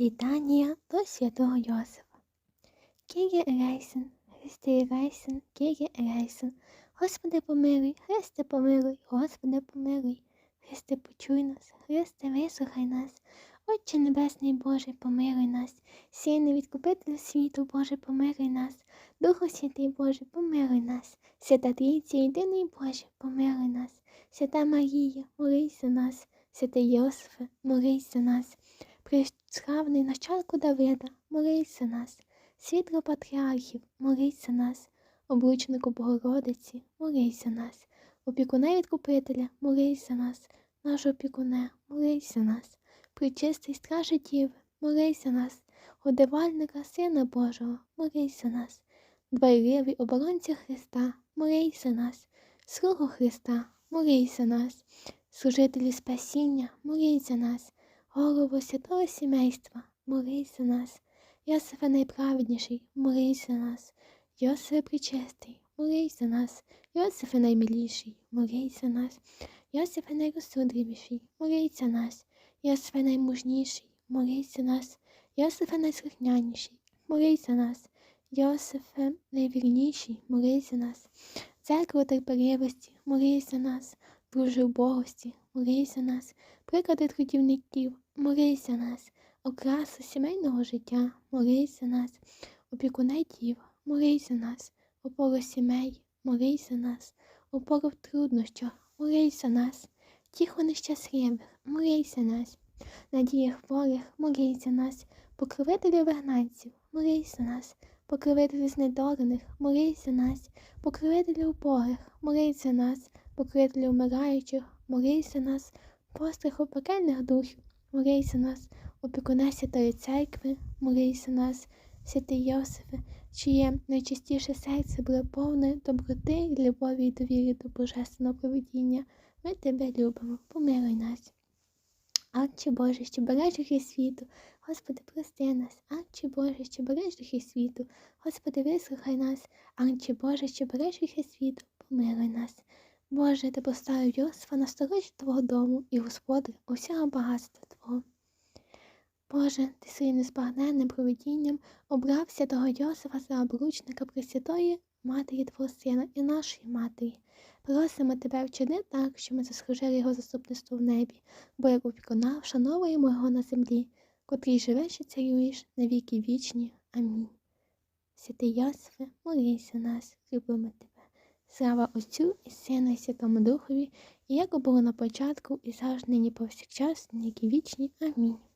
Літанія до святого Йосифа. Киє Рейсен, Христи Рейсен, Киє Рейсен. Господи помилуй, Христе помилуй, Господи помилуй, Христе почуй нас, Христе вислухай нас, Отче Небесний Боже, помилуй нас, Сильний відкупитель світу, Боже, помилуй нас, Духу Святий Боже, помилуй нас, Свята Трійця, єдиний Боже, помилуй нас, Свята Марія, молись за нас, Святий Йосифе, молись за нас. Приславний нащадку Давида, молись нас, світло патріархів, молись за нас, облучнику Богородиці, молись нас, опікуне відкупителя, молись нас, наш опікуне, молись нас, причистий стражі Діви, молись нас, годувальника Сина Божого, молись нас, дбайливий оборонця Христа, молись за нас, слугу Христа, молись нас, служителі спасіння, молись нас. Голову святого сімейства, молись за нас, Йосифе найправедніший, молись за нас, Йосифе причистий, молись за нас, Йосифе наймиліший, молись за нас, Йосифе найрозсудливіший, молись за нас, Йосифе наймужніший, молись за нас, Йосифе найслухняніший, молись за нас, Йосифе найвірніший, молись за нас, церкву терпеливості, молись за нас, друже убогості, молись за нас, приклади трудівників, молись нас, окрасу сімейного життя, молись за нас, опікуне дів, молись за нас, опору сімей, молись за нас, опору в труднощах, молись за нас, тихо нещасливих, молись нас, надія хворих, молись за нас, покровителі вигнанців, молись за нас, покровителі знедорених, молись за нас, покровителі убогих, молись за нас, покровителі вмираючих, молись нас, постраху пекельних духів, молись за нас, опікуне Святої Церкви, молись за нас, святий Йосифе, чиє найчистіше серце було повне доброти, любові і довіри до Божественного проведіння. Ми тебе любимо, помилуй нас. Отче Боже, що береш гріх світу, Господи, прости нас, Отче Боже, що береш гріх світу, Господи, вислухай нас, Отче Боже, що береш гріх світу, помилуй нас. Боже, ти поставив Йосифа на сторожі Твого дому і Господи усього багатства Твого. Боже, ти своїм незбагненним проведінням обрав святого Йосифа за обручника Пресвятої Матері Твого Сина і нашої Матері. Просимо тебе вчини так, що ми заслужили його заступництво в небі, бо як опікуна, вшановуємо його на землі, котрий живеш і царюєш на віки вічні. Амінь. Святий Йосифе, молись за нас, любимо тебе. Слава Отцю і Сину, і Святому Духові, як було на початку, і завжди нині повсякчас, ніки вічні. Амінь.